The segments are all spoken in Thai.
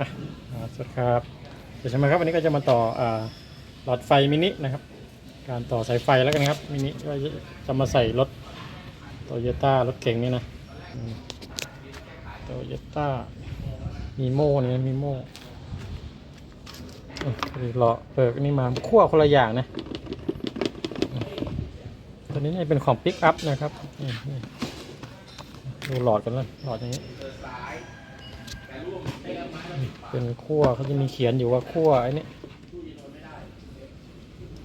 อะสวัสดีครับ เดี๋ยวใช่ไหมครับวันนี้ก็จะมาต่ออ่าหลอดไฟมินินะครับ การต่อสายไฟแล้วกันครับมินิก็จะมาใส่รถโตโยต้ารถเก่งนี่นะโตโยต้ามีโม่นี่นะมีโม่อะหล่อเปิดนี่มาขั้วคนละอย่างนะตัวนี้เนี่ยเป็นของปิกอัพนะครับดูหลอดกันเลยหลอดอย่างนี้ เป็นขั้วเขาจะมีเขียนอยู่ว่าขั้วไอ้นี่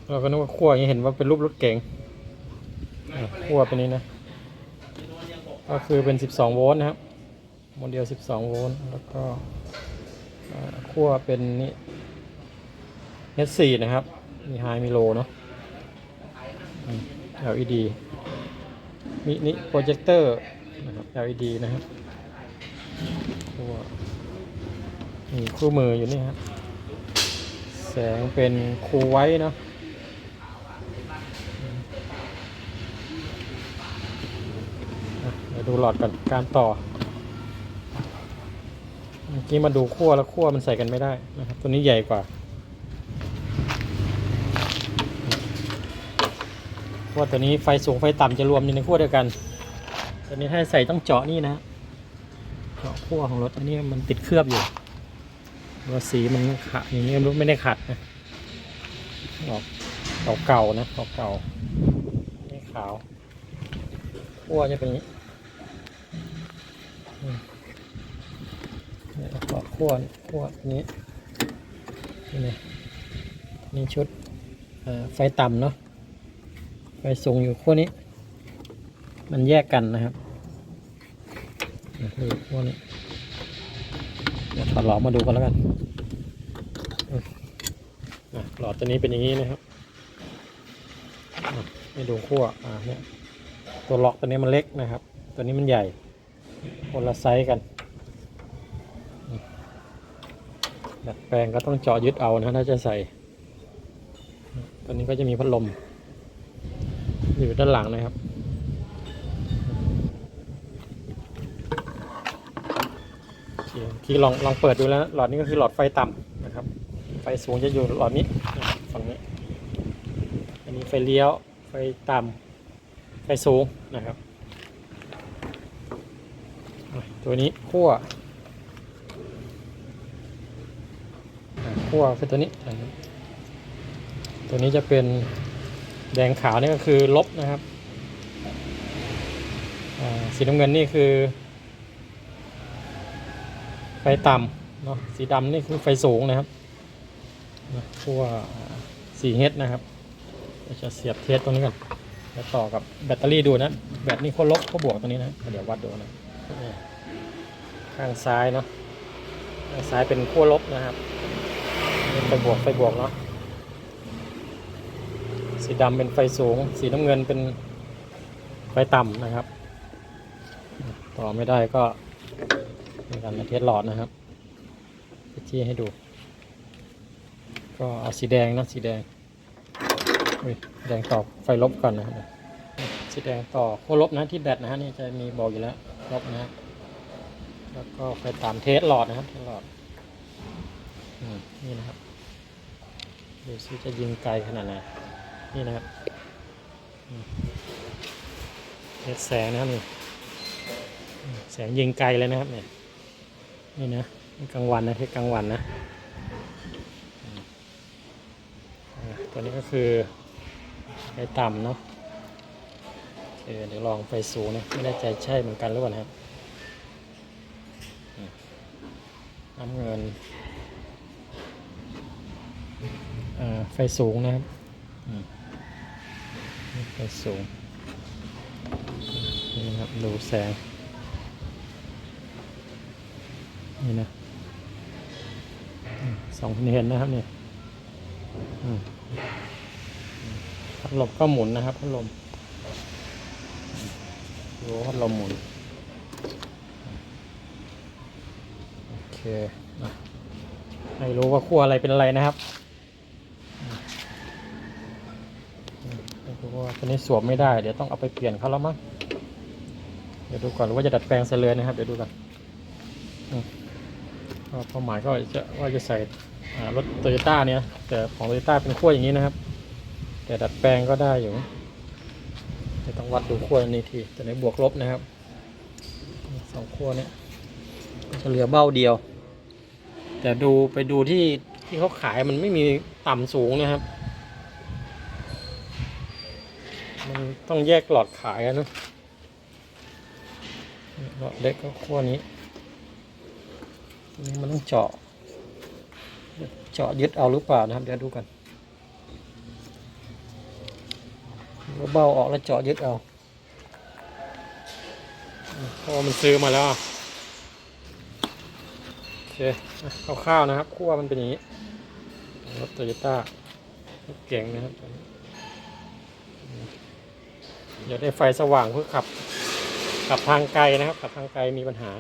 เราก็นึกว่าขั้วอย่างนี้เห็นว่าเป็นรูปรถเก๋งขั้วเป็นนี้นะ ก็คือเป็น 12 โวลต์นะครับโมเดล 12 โวลต์แล้วก็ขั้วเป็นนี่ H4 นะครับ มีไฮมีโลเนาะ LED มินิโปรเจคเตอร์นะครับ LED นะครับัว มีคู่มืออยู่นี่ครับแสงเป็นคูไว้เนาะเดี๋ยวดูหลอดก่อนการต่อ เมื่อกี้มาดูขั้วแล้วขั้วมันใส่กันไม่ได้นะครับ ตัวนี้ใหญ่กว่าขั้วตัวนี้ไฟสูงไฟต่ำจะรวมอยู่ในขั้วเดียวกัน ตัวนี้ให้ใส่ต้องเจาะนี่นะเจาะ ขั้วของรถอันนี้มันติดเคลือบอยู่ว่าสีมันขะอย่างนี้ไม่รู้ไม่ได้ขัดนะออกเก่าๆนะเก่าๆไม่ขาวขั้วจะเป็นนี้อืมเนี่ยก็ขั้วขั้วนี้นี่นี่ชุดไฟต่ำเนาะไฟสูงอยู่ขั้วนี้ มันแยกกันนะครับ คือขั้วนเดี๋ยวถอดหลอดมาดูกันแล้วกันหลอดตัวนี้เป็นอย่างนี้นะครับอ่ดูขั้วอ่าเนี่ยตัวล็อกตัวนี้มันเล็กนะครับ ตัวนี้มันใหญ่คนละไซส์กันดัดแปลงก็ต้องเจาะยึดเอานะถ้าจะใส่ ตัวนี้ก็จะมีพัดลม อยู่ด้านหลังนะครับ โอ เคที่ลองลองเปิดดูแล้วหลอดนี้ก็คือหลอดไฟต่ำนะครับ ไฟสูงจะอยู่หลอดนี้ฝั่งนี้ อันนี้ไฟเลี้ยวไฟต่ำไฟสูงนะครับ ตัวนี้ขั้วขั้วคือตัวนี้ ตัวนี้จะเป็นแดงขาวนี่ก็คือลบนะครับสีน้ำเงินนี่คือ ไฟต่ำเนาะสีดำนี่คือไฟสูงนะครับขั้วสี่เฮดนะครับเราจะเสียบเทสตรงนี้ก่อนแล้วต่อกับแบตเตอรี่ดูนะแบตนี่ขั้วลบขั้วบวกตรงนี้นะเดี๋ยววัดดูนะข้างซ้ายเนาะข้างซ้ายเป็นขั้วลบนะครับเป็นไฟบวกไฟบวกเนาะสีดำเป็นไฟสูง สีน้ำเงินเป็นไฟต่ำนะครับ ต่อไม่ได้ก็ ในการมาเทสหลอดนะครับชี้ให้ดู ก็เอาสีแดงนะสีแดงแดงต่อไฟลบก่อนนะครับสีแดงต่อขั้วลบนะที่แบตนะฮะนี่จะมีบอกอยู่แล้วลบนะฮะแล้วก็ไฟตามเทสหลอดนะครับเทสหลอดอืมนี่นะครับดูซิจะยิงไกลขนาดไหนนี่นะครับเทสแสงนะครับนี่แสงยิงไกลเลยนะครับเนี่ย นี่นะนี่กลางวันนะเทสกลางวันนะตัวนี้ก็คือไฟต่ำเนาะโอเคเดี๋ยวลองไฟสูงนะไม่แน่ใจใช่เหมือนกันหรือเปล่านะครับอืมน้ำเงินไฟสูงนะครับไฟสูงนี่ครับดูแสง นี่นะสองคนเห็นนะครับเนี่ยพัดลมก็หมุนนะครับพัดลมดูพัดลมหมุน โอเคอะให้รู้ว่าขั้วอะไรเป็นอะไรนะครับรู้ว่าตัวนี้สวมไม่ได้ เดี๋ยวต้องเอาไปเปลี่ยนเขาแล้วมั้ง เดี๋ยวดูก่อนว่าจะดัดแปลงเสร็จเลยนะครับ เดี๋ยวดูกันอ ก็เป้าหมายก็จะว่าจะใส่รถโตโยต้าเนี่ยแต่ของโตโยต้าเป็นขั้วอย่างนี้นะครับ แต่ดัดแปลงก็ได้อยู่จะต้องวัดดูขั้วนี้ทีจะในบวกลบนะครับสองขั้วเนี้ก็จะเหลือเบ้าเดียว แต่ดูไปดูที่ที่เขาขายมันไม่มีต่ำสูงนะครับ มันต้องแยกหลอดขายเนะหลอดเล็กก็ขั้วนี้ นี้มันต้องเจาะ เจาะยึดเอาหรือเปล่านะครับ เดี๋ยวดูกันว่าเบาออกแล้วเจาะยึดเอาเพราะมันซื้อมาแล้วโอเคอะคร่าวๆนะครับขั้วมันเป็นอย่างนี้รถโตโยต้าเก่งนะครับตัวนี้เดี๋ยวได้ไฟสว่างเพื่อขับขับทางไกลนะครับ ขับทางไกลมีปัญหา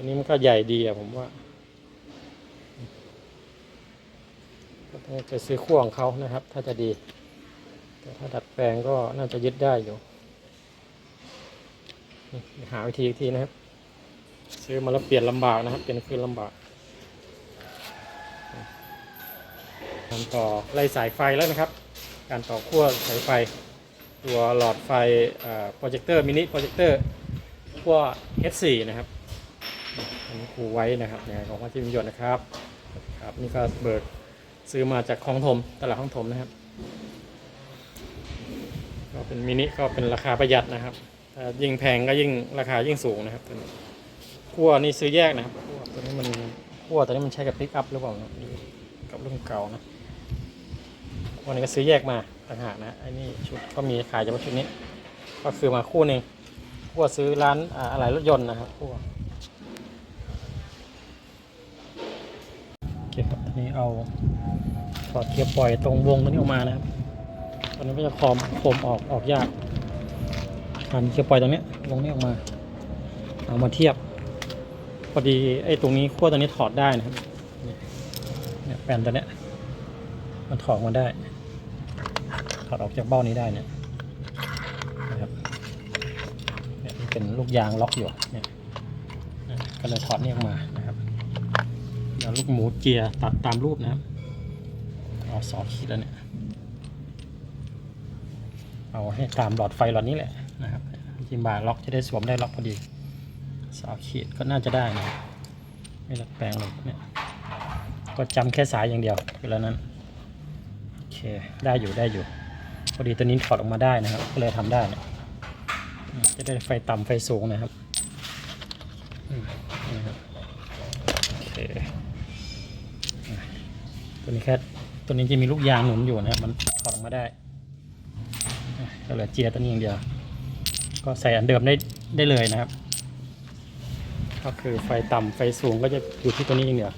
ตัวนี้มันก็ใหญ่ดีอะผมว่าก็ต้องไปซื้อขั้วของเขานะครับ ถ้าจะดี แต่ถ้าดัดแปลงก็น่าจะยึดได้อยู่ หาวิธีอีกทีนะครับ ซื้อมาแล้วเปลี่ยนลำบากนะครับ เปลี่ยนคืนลำบากทำต่อไล่สายไฟแล้วนะครับ การต่อขั้วสายไฟ ตัวหลอดไฟโปรเจคเตอร์มินิโปรเจคเตอร์ขั้ว S4 นะครับ ครูไว้นะครับในของวัดที่มิยนนะครับครับนี่ก็เบิกซื้อมาจากคลองถมตลาดคลองถมนะครับ ก็เป็นมินิก็เป็นราคาประหยัดนะครับถ้ายิ่งแพงก็ยิ่งราคายิ่งสูงนะครับตัวนี้ขั้วนี่ซื้อแยกนะครับขั้วตัวนี้มันขั้วตัวนี้มันใช้กับปิกอัพหรือเปล่านะกับรุ่นเก่านะขั้วนี้ก็ซื้อแยกมาต่างหากนะไอ้นี่ชุดก็มีขายเฉพาะชุดนี้ ก็คือมาคู่หนึ่งขั้วซื้อร้านอะไหล่รถยนต์นะครับขั้วโอเคครับทีนี้เอาถอดเกียร์ปล่อยตรงวงตัวนี้ออกมานะครับตอนนี้ก็จะคอมคมออกออกยากหันเกียร์ปล่อยตรงนี้วงนี้ออกมา เอามาเทียบ พอดีไอ้ตรงนี้ขั้วตรงนี้ถอดได้นะครับเนี่ยแปนตัวเนี้ยมันถอดมาได้ ถอดออกจากเบ้านี้ได้เนี่ยนะครับเนี่ยเป็นลูกยางล็อกอยู่เนี่ยก็เลยถอดนี่ออกมา เดี๋ยวลูกหมูเกียร์ตัดตามรูปนะครับเอาสองขีดแล้วเนี่ย เอาให้ตามหลอดไฟหลอดนี้แหละนะครับจิมบาร์ล็อกจะได้สวมได้ล็อกพอดีสองขีดก็น่าจะได้นะไม่ดัดแปลงเลยเนี่ยก็จำแค่สายอย่างเดียวคือแล้วนั้นโอเคได้อยู่ได้อยู่พอดีตัวนี้ถอดออกมาได้นะครับ ก็เลยทำได้เนี่ยจะได้ไฟต่ำไฟสูงนะครับ ตัวนี้แค่ตัวนี้จะมีลูกยางหนุนอยู่นะครับมันถอดออกมาได้ก็เหลือเจียตัวนี้อย่างเดียว ก็ใส่อันเดิมได้ได้เลยนะครับ ก็คือไฟต่ำไฟสูงก็จะอยู่ที่ตัวนี้อย่างเดียว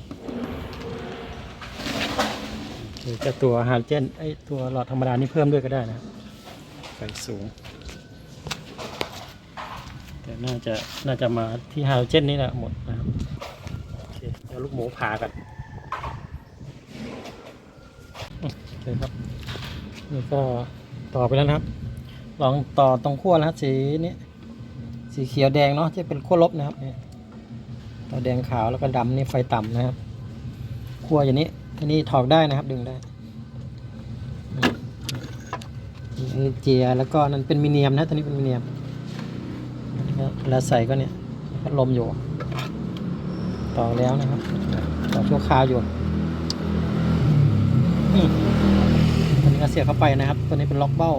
หรือจะตัวฮาร์เจนไอตัวหลอดธรรมดานี่เพิ่มด้วยก็ได้นะไฟสูง แต่น่าจะน่าจะมาที่ฮาร์เจนนี่แหละหมดนะครับโอเคเดี๋ยวลูกหมูผ่ากัน โอเคครับนี่ก็ต่อไปแล้วนะครับ ลองต่อตรงขั้วนะครับสีนี้สีเขียวแดงเนาะจะเป็นขั้วลบนะครับนี่ต่อแดงขาวแล้วก็ดำนี่ไฟต่ำนะครับขั้วอย่างนี้อันนี้ถอดได้นะครับดึงได้นี่เจียแล้วก็นั่นเป็นมิเนียมนะตัวนี้เป็นมิเนียมเวลาใส่ก็เนี่ยพัดลมอยู่ ต่อแล้วนะครับ ต่อชั่วคราวอยู่ นี่ตัวนี้ก็ เสียบเข้าไปนะครับ ตัวนี้เป็นล็อกเบ้า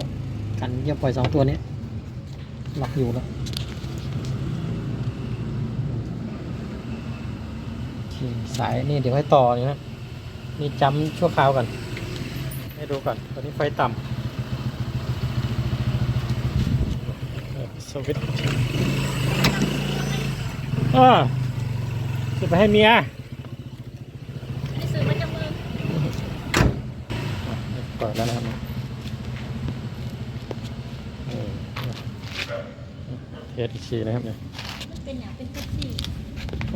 กันเยี่ยมปล่อยสองตัวนี้ล็อกอยู่แล้วสายนี่เดี๋ยวให้ต่อนี่นะนี่จำชั่วคราวก่อนให้ดูก่อนตัวนี้ไฟต่ำสวิตช์อ่าจะไปให้เมีย ซื้อมาจากเมือง เปิด แล้วนะครับเออเทสอีกทีนะครับเนี่ยมันเป็นอย่างเป็นแท็กซี่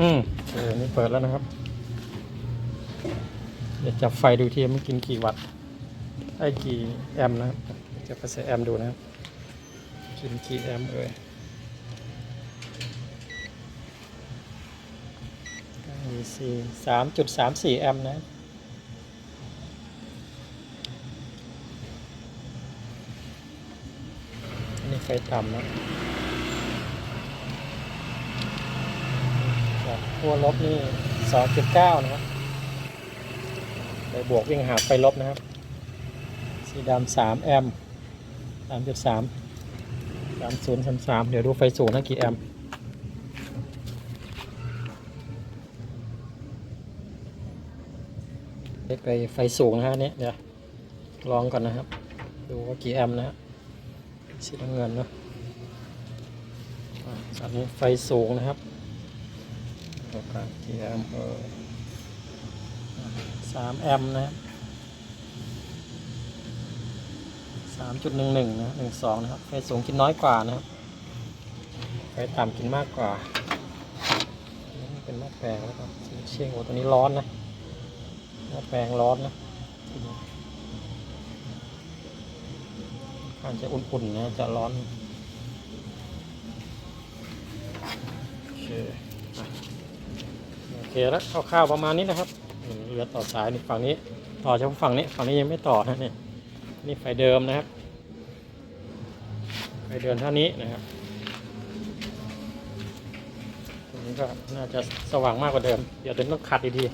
อืมเออนี่เปิดแล้วนะครับ เดี๋ยวจับไฟดูทีมันกินกี่วัตต์ไอ้กี่แอมป์นะครับจะไปใส่แอมป์ดูนะครับ กินกี่แอมป์เอ่ย DC สามจุดสามสี่แอมป์นะ ไฟต่ำนะจากขั้วลบนี่สองจุดเก้านะครับไฟบวกวิ่งหาไฟลบนะครับ สีดำสามแอมป์สามจุดสามสามศูนย์สามสามเดี๋ยวดูไฟสูงนะกี่แอมป์เล็กไปไฟสูงนะฮะอันนี้เดี๋ยวลองก่อนนะครับ ดูว่ากี่แอมป์นะฮะ สีน้ำเงินเนาะอะอันนี้ไฟสูงนะครับตัวกางกี่แอมป์เออสามแอมป์นะครับสามจุดหนึ่งหนึ่งนะหนึ่งสองนะครับ ไฟสูงกินน้อยกว่านะครับ ไฟต่ำกินมากกว่านี่เป็นหม้อแปลงแล้วก็สีเชียงโอ้ตัวนี้ร้อนนะหม้อแปลงร้อนนะ อาจจะอุ่นๆนะจะร้อนโอเคโอเคแล้วคร่าวๆประมาณนี้นะครับเหลือต่อสายนี่ฝั่งนี้ ต่อเฉพาะฝั่งนี้ฝั่งนี้ยังไม่ต่อนะเนี่ยนี่ไฟเดิมนะครับไฟเดิมเท่านี้นะครับตรงนี้ก็น่าจะสว่างมากกว่าเดิม เดี๋ยวเดินต้องขัดอีกที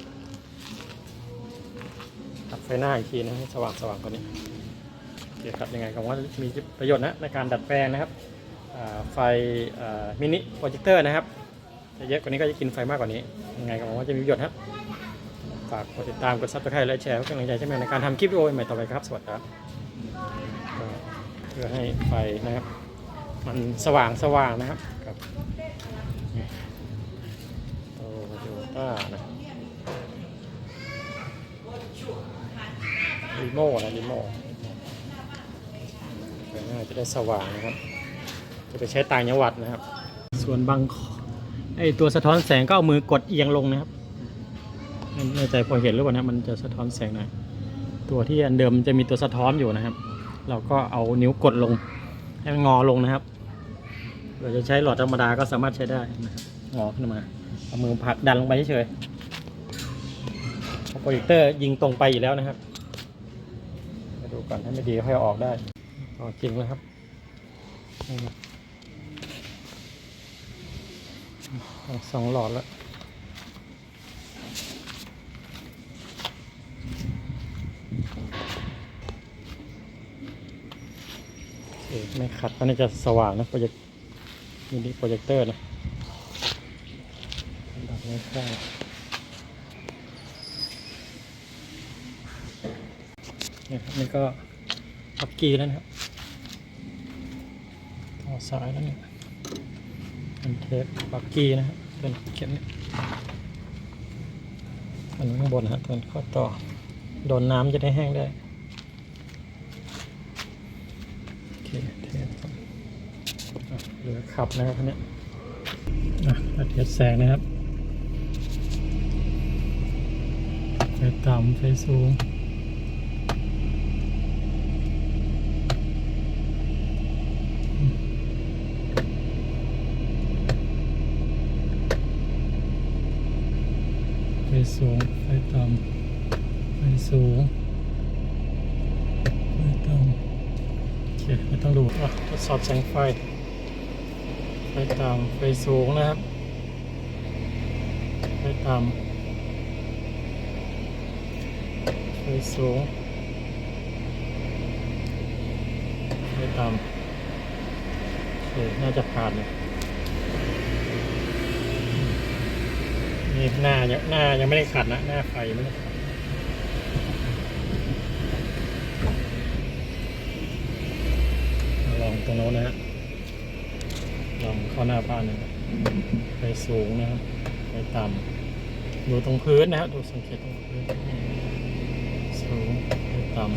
ขัดไฟหน้าอีกทีนะให้สว่างสว่างกว่านี้ คครับยังไงก็ว่ามีประโยชน์นะในการดัดแปลงนะครับไฟมินิโปรเจคเตอร์นะครับจะเยอะกว่านี้ก็จะกินไฟมากกว่านี้ยังไงก็หวังว่าจะมีประโยชน์ครับฝากกดติดตามกดซับสไครต์และแชร์เพื่อกำลังใจใช่ไหมในการทำคลิปวิดีโอใหม่ต่อไปครับ สวัสดีครับเพื่อให้ไฟนะครับ มันสว่างสว่างนะครับกับโตโยต้านะรีโม่นะรีโม่ น้าจะได้สว่างนะครับ จะไปใช้ต่างจังหวัดนะครับ ส่วนบางไอตัวสะท้อนแสงก็เอามือกดเอียงลงนะครับไม่แน่ใจพอเห็นหรือเปล่านะมันจะสะท้อนแสงหน่อยตัวที่อันเดิมจะมีตัวสะท้อนอยู่นะครับ เราก็เอานิ้วกดลง ให้มันงอลงนะครับ เราจะใช้หลอดธรรมดาก็สามารถใช้ได้นะครับงอขึ้นมาเอามือผลักดันลงไปเฉยโปรเจคเตอร์ยิงตรงไปอยู่แล้วนะครับมาดูก่อนถ้าไม่ดีค่อยออกได้ อ๋อจริงแล้วครับสองหลอดแล้วไม่ขัดก็น่าจะสว่างนะโปรเจกต์มินิโปรเจคเตอร์นะดับไม่ได้นี่ครับนี่ก็พับกีแล้วนะครับ สายแล้วเนี่ยเป็นเทปปักกี้นะครับเป็นเข็มอันนี้ข้างบนนะฮะเป็นข้อต่อ โดนน้ำจะได้แห้งได้โอเคเทปเหลือขับนะครับอันเนี้ยอะแล้วเทปแสงนะครับไฟต่ำไฟสูง สูง ไฟต่ำไฟสูง ไฟต่ำโอเคไม่ต้องดูอะทดสอบแสงไฟ ไฟต่ำไฟสูงนะครับ ไฟต่ำไฟสูง ไฟต่ำโอเคน่าจะผ่านเลย นี่หน้ายังหน้ายังไม่ได้ขัดนะ หน้าไฟไม่ได้ขัดลองตรงโน้นนะฮะลองเข้าหน้าบ้านนะครับไฟสูงนะครับไฟต่ำดูตรงพื้นนะครับดูสังเกตตรงพื้น สูงไฟต่ำ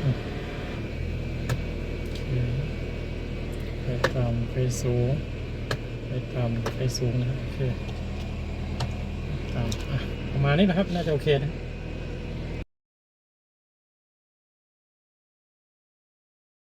โอเค ไฟต่ำ ไฟสูง ไฟต่ำไฟสูงนะครับโอเคต่ำอะประมาณนี้นะครับ น่าจะโอเคนะ